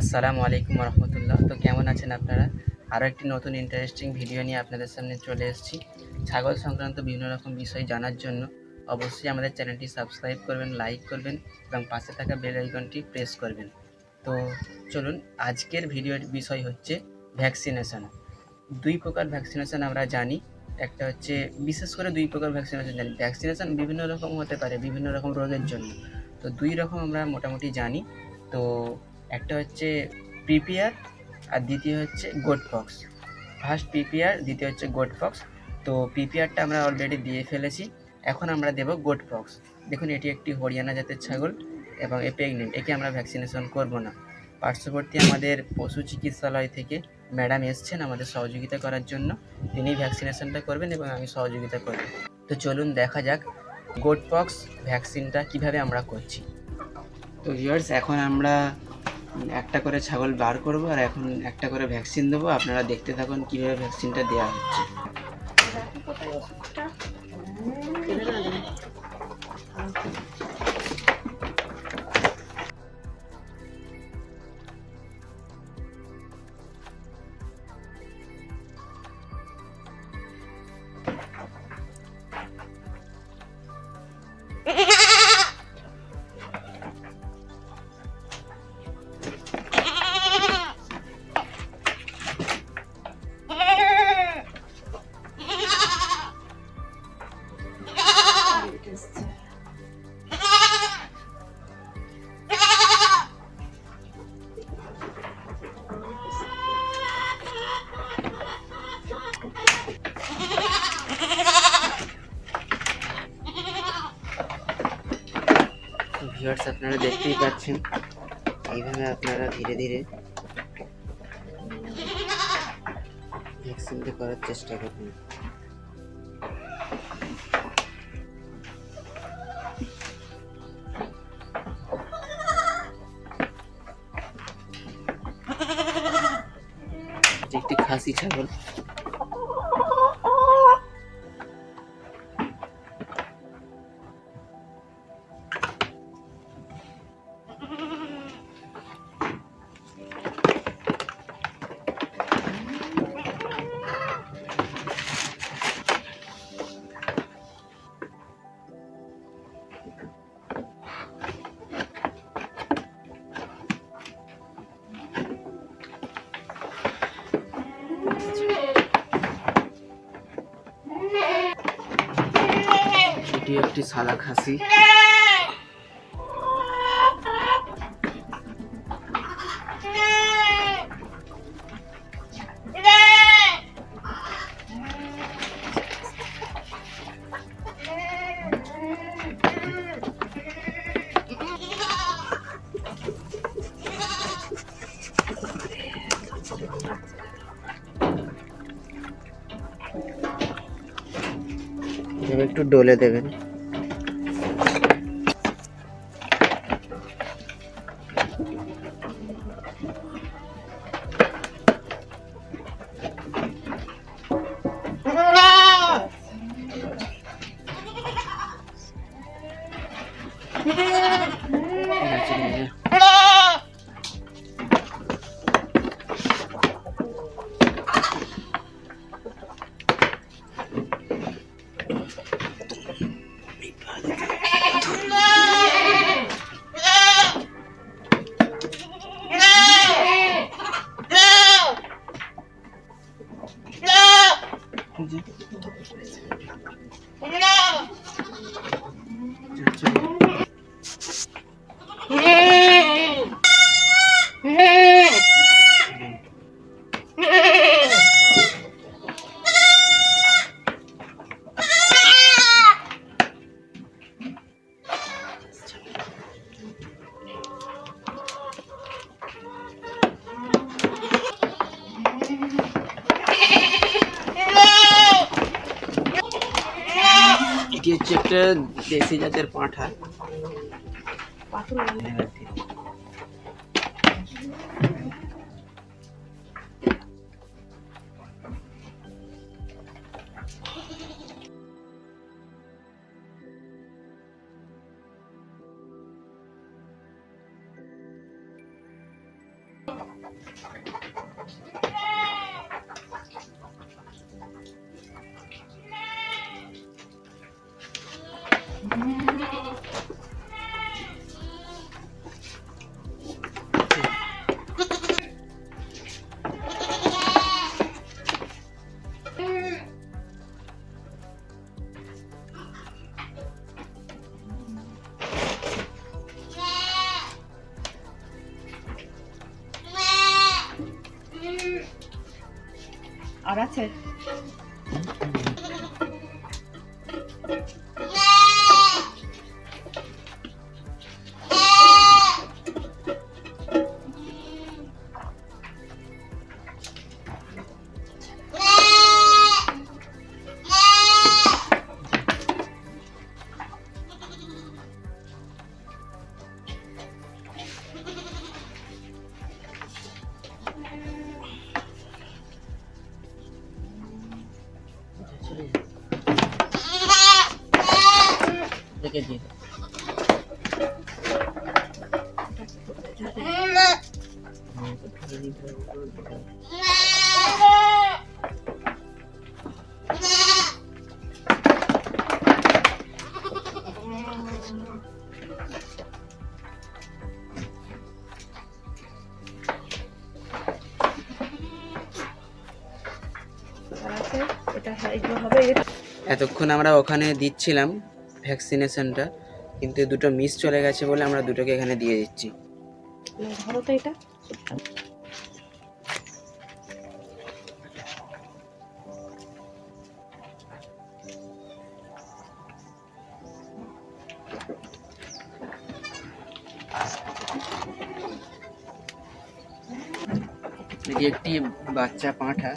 আসসালামু আলাইকুম রহমতুল্লাহ তো কেমন আছেন আপনারা? আরও একটি নতুন ইন্টারেস্টিং ভিডিও নিয়ে আপনাদের সামনে চলে এসেছি। ছাগল সংক্রান্ত বিভিন্ন রকম বিষয় জানার জন্য অবশ্যই আমাদের চ্যানেলটি সাবস্ক্রাইব করবেন লাইক করবেন এবং পাশে থাকা বেল আইকনটি প্রেস করবেন। তো চলুন, আজকের ভিডিওর বিষয় হচ্ছে ভ্যাকসিনেশন দুই প্রকার ভ্যাকসিনেশন আমরা জানি। একটা হচ্ছে, বিশেষ করে দুই প্রকার ভ্যাকসিনেশন জানি। ভ্যাকসিনেশন বিভিন্ন রকম হতে পারে, বিভিন্ন রকম রোগের জন্য। তো দুই রকম আমরা মোটামুটি জানি। তো একটা হচ্ছে পিপিআর আর দ্বিতীয় হচ্ছে গোট ফক্স ফার্স্ট পিপিআর দ্বিতীয় হচ্ছে গোট ফক্স তো পিপিআরটা আমরা অলরেডি দিয়ে ফেলেছি। এখন আমরা দেব গোট ফক্স দেখুন, এটি একটি হরিয়ানা জাতের ছাগল এবং এ প্রেগনেন্ট একে আমরা ভ্যাকসিনেশন করব না। পার্শ্ববর্তী আমাদের পশু চিকিৎসালয় থেকে ম্যাডাম এসছেন আমাদের সহযোগিতা করার জন্য। তিনি ভ্যাকসিনেশনটা করবেন এবং আমি সহযোগিতা করব। তো চলুন দেখা যাক গোট ফক্স ভ্যাকসিনটা কীভাবে আমরা করছি। তো ভিউয়ার্স এখন আমরা একটা করে ছাগল বার করব আর এখন একটা করে ভ্যাকসিন দেবো। আপনারা দেখতে থাকুন কীভাবে ভ্যাকসিনটা দেওয়া হচ্ছে। ভিউয়ার্স আপনারা দেখতেই পাচ্ছেন। এইভাবে আপনারা ধীরে ধীরে করার চেষ্টা করবেন একটি খাসি ছাগল। এটি একটি সাদা খাসি। একটু ডলে দেবেন। এটি হচ্ছে একটা দেশি জাতের পাঁঠা। আছে। হ্যাঁ, হবে। এতক্ষণ আমরা ওখানে দিচ্ছিলাম। ভ্যাকসিনেশনটা কিন্তু দুটো মিস চলে গেছে বলে আমরা দুটোকে এখানে দিয়ে দিচ্ছি। ধরো তো এটা। এটি একটি বাচ্চা পাঁঠা।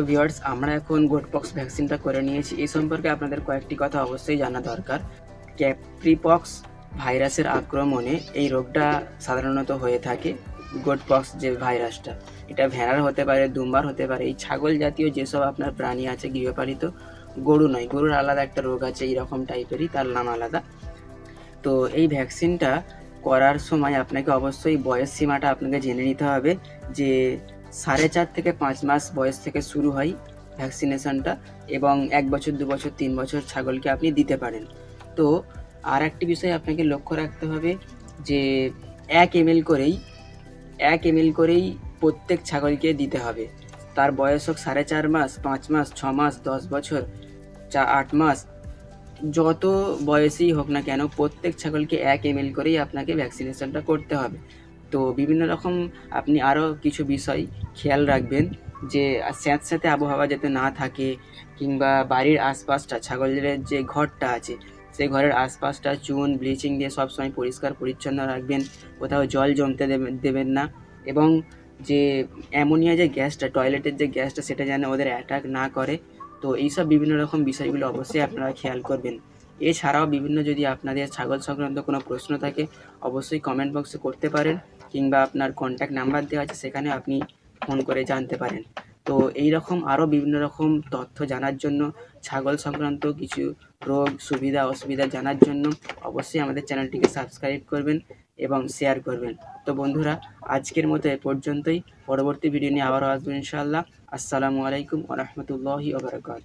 তো ভিউয়ার্স আমরা এখন গোটপক্স ভ্যাকসিনটা করে নিয়েছি। এই সম্পর্কে আপনাদের কয়েকটি কথা অবশ্যই জানা দরকার। ক্যাপ্রিপক্স ভাইরাসের আক্রমণে এই রোগটা সাধারণত হয়ে থাকে গোটপক্স যে ভাইরাসটা। এটা ভেড়ার হতে পারে, দুম্বার হতে পারে, এই ছাগল জাতীয় যেসব আপনার প্রাণী আছে গৃহপালিত, গরু নয়, গরুর আলাদা একটা রোগ আছে, এইরকম টাইপেরই তার নাম আলাদা। তো এই ভ্যাকসিনটা করার সময় আপনাকে অবশ্যই বয়স সীমাটা আপনাকে জেনে নিতে হবে যে সাড়ে চার থেকে পাঁচ মাস বয়স থেকে শুরু হয় ভ্যাকসিনেশনটা এবং এক বছর, দু বছর, তিন বছর ছাগলকে আপনি দিতে পারেন। তো আর একটি বিষয় আপনাকে লক্ষ্য রাখতে হবে যে এক এমএল করেই, এক এমএল করেই প্রত্যেক ছাগলকে দিতে হবে। তার বয়স হোক সাড়ে চার মাস, পাঁচ মাস, ছ মাস, দশ বছর, চা, আট মাস, যত বয়সেই হোক না কেন প্রত্যেক ছাগলকে এক এমএল করেই আপনাকে ভ্যাকসিনেশনটা করতে হবে। তো বিভিন্ন রকম আপনি আরও কিছু বিষয় খেয়াল রাখবেন যে স্যাঁতস্যাঁতে আবহাওয়া যাতে না থাকে কিংবা বাড়ির আশপাশটা, ছাগলের যে ঘরটা আছে, সেই ঘরের আশপাশটা চুন ব্লিচিং দিয়ে সবসময় পরিষ্কার পরিচ্ছন্ন রাখবেন, কোথাও জল জমতে দেবেন না এবং যে অ্যামোনিয়া যে গ্যাসটা, টয়লেটের যে গ্যাসটা, সেটা যেন ওদের অ্যাটাক না করে। তো এইসব বিভিন্ন রকম বিষয়গুলো অবশ্যই আপনারা খেয়াল করবেন। এছাড়াও বিভিন্ন যদি আপনাদের ছাগল সংক্রান্ত কোনো প্রশ্ন থাকে, অবশ্যই কমেন্ট বক্সে করতে পারেন। কিংবা আপনার কন্ট্যাক্ট নাম্বার দেওয়া আছে, সেখানে আপনি ফোন করে জানতে পারেন। তো এই রকম আরও বিভিন্ন রকম তথ্য জানার জন্য, ছাগল সংক্রান্ত কিছু রোগ, সুবিধা, অসুবিধা জানার জন্য অবশ্যই আমাদের চ্যানেলটিকে সাবস্ক্রাইব করবেন এবং শেয়ার করবেন। তো বন্ধুরা, আজকের মতো এ পর্যন্তই। পরবর্তী ভিডিও নিয়ে আবারও আসব ইনশাআল্লাহ। আসসালামু আলাইকুম ওরহমতুল্লাহি ওবরাকাত